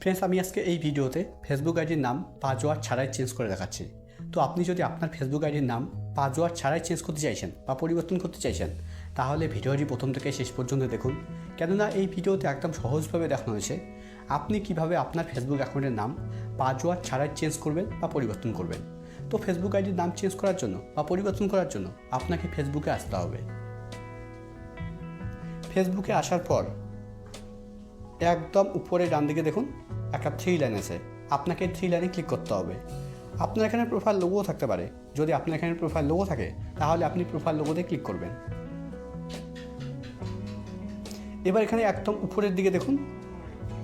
Friends আমি আজকে এই ভিডিওতে ফেসবুক আইডির নাম পাসওয়ার্ড ছাড়াই চেঞ্জ করে দেখাচ্ছি। তো আপনি যদি আপনার ফেসবুক আইডির নাম পাসওয়ার্ড ছাড়াই চেঞ্জ করতে চাইছেন বা পরিবর্তন করতে চাইছেন, তাহলে ভিডিওটি প্রথম থেকে শেষ পর্যন্ত দেখুন। কেননা এই ভিডিওতে একদম সহজভাবে দেখানো হয়েছে, আপনি কীভাবে আপনার ফেসবুক অ্যাকাউন্টের নাম পাসওয়ার্ড ছাড়াই চেঞ্জ করবেন বা পরিবর্তন করবেন। তো ফেসবুক আইডির নাম চেঞ্জ করার জন্য বা পরিবর্তন করার জন্য আপনাকে ফেসবুকে আসতে হবে। ফেসবুকে আসার পর একদম উপরে ডান দিকে দেখুন, একটা থ্রি লাইন আছে। আপনাকে থ্রি লাইনে ক্লিক করতে হবে। আপনার এখানে প্রোফাইল লোগো থাকতে পারে। যদি আপনার এখানে প্রোফাইল লোগো থাকে, তাহলে আপনি প্রোফাইল লোগোতে ক্লিক করবেন। এবার এখানে একদম উপরের দিকে দেখুন,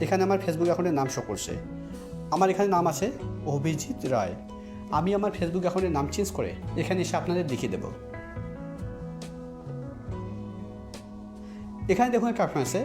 এখানে আমার ফেসবুক অ্যাকাউন্টের নাম শো করছে। আমার এখানে নাম আছে অভিজিৎ রায়। আমি আমার ফেসবুক অ্যাকাউন্টের নাম চেঞ্জ করে এখানে এসে আপনাদের দেখিয়ে দেবো। এখানে দেখুন একটা অপশন আছে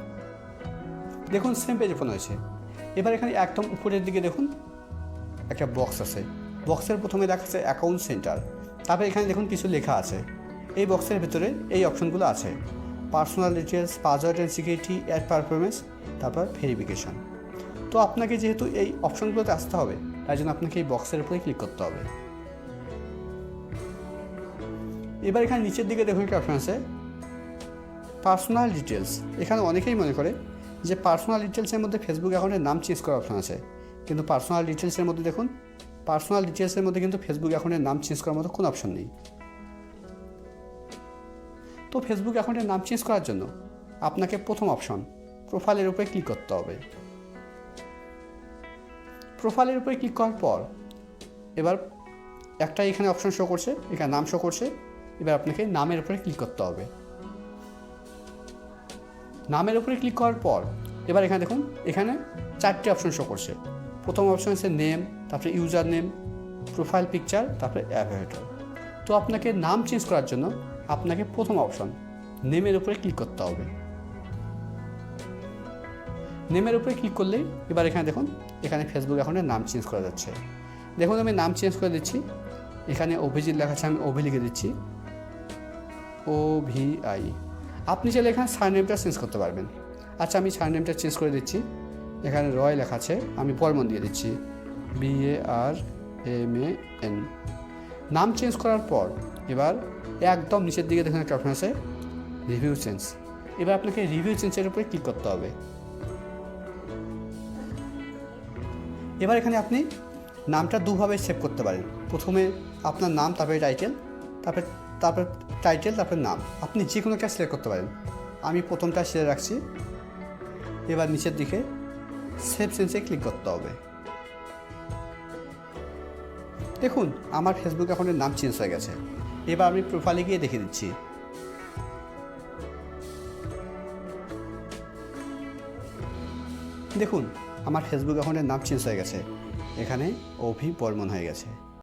দেখুন সেম পেজে ফোন হয়েছে। এবার এখানে একদম উপরের দিকে দেখুন, একটা বক্স আছে। বক্সের প্রথমে দেখাচ্ছে অ্যাকাউন্ট সেন্টার তারপরে এখানে দেখুন, কিছু লেখা আছে। এই বক্সের ভিতরে এই অপশনগুলো আছে। Personal details password and security add performance তারপর ভেরিফিকেশন তো আপনাকে যেহেতু এই অপশনগুলোতে আসতে হবে, তাই জন্য আপনাকে এই বক্সের উপরে ক্লিক করতে হবে। এবার এখানে নিচের দিকে দেখুন একটা অপশন আছে। পার্সোনাল ডিটেলস এখানে অনেকেই মনে করে যে পার্সোনাল ডিটেলসের মধ্যে ফেসবুক অ্যাকাউন্টের নাম চেঞ্জ করার অপশন আছে। কিন্তু পার্সোনাল ডিটেলসের মধ্যে দেখুন পার্সোনাল ডিটেলসের মধ্যে কিন্তু ফেসবুক অ্যাকাউন্টের নাম চেঞ্জ করার মতো কোনো অপশন নেই। তো ফেসবুক অ্যাকাউন্টের নাম চেঞ্জ করার জন্য আপনাকে প্রথম অপশন প্রোফাইলের উপরে ক্লিক করতে হবে। প্রোফাইলের উপরে ক্লিক করার পর এবার একটা এখানে অপশন শো করছে, এখানে নাম শো করছে, এবার আপনাকে নামের উপরে ক্লিক করতে হবে। নামের উপরে ক্লিক করার পর, এবার এখানে দেখুন, এখানে চারটে অপশন শো করছে। প্রথম অপশন হচ্ছে নেম তারপরে ইউজার নেম প্রোফাইল পিকচার তারপরে অ্যাভেটার তো আপনাকে নাম চেঞ্জ করার জন্য আপনাকে প্রথম অপশন নেমের উপরে ক্লিক করতে হবে। নেমের উপরে ক্লিক করলেই এবার এখানে দেখুন, এখানে ফেসবুক অ্যাকাউন্টের নাম চেঞ্জ করা যাচ্ছে। দেখুন, আমি নাম চেঞ্জ করে দিচ্ছি। এখানে অভিজিৎ লেখা আছে, আমি অভি লিখে দিচ্ছি। O V I. আপনি চাইলে এখানে সারনেমটা চেঞ্জ করতে পারবেন। আচ্ছা আমি সারনেমটা চেঞ্জ করে দিচ্ছি। এখানে রয় লেখা আছে, আমি বর্মন দিয়ে দিচ্ছি। B A R M A N নাম চেঞ্জ করার পর, এবার একদম নিচের দিকে দেখুন একটা অপশন আছে রিভিউ চেঞ্জ এবার আপনাকে রিভিউ চেঞ্জের উপরে ক্লিক করতে হবে। এবার এখানে আপনি নামটা দুভাবে সেভ করতে পারেন। প্রথমে আপনার নাম, তারপরে টাইটেল তারপরে তারপর টাইটেল তারপর নাম। আপনি যে কোনো একটা সিলেক্ট করতে পারেন। আমি প্রথমটা সিলেক্ট রাখছি। এবার নিচের দিকে সেভ সেন্সে ক্লিক করতে হবে। দেখুন, আমার ফেসবুক অ্যাকাউন্টের নাম চেঞ্জ হয়ে গেছে। এবার আমি প্রোফাইলে গিয়ে দেখে দিচ্ছি। দেখুন, আমার ফেসবুক অ্যাকাউন্টের নাম চেঞ্জ হয়ে গেছে। এখানে অভি বর্মন হয়ে গেছে।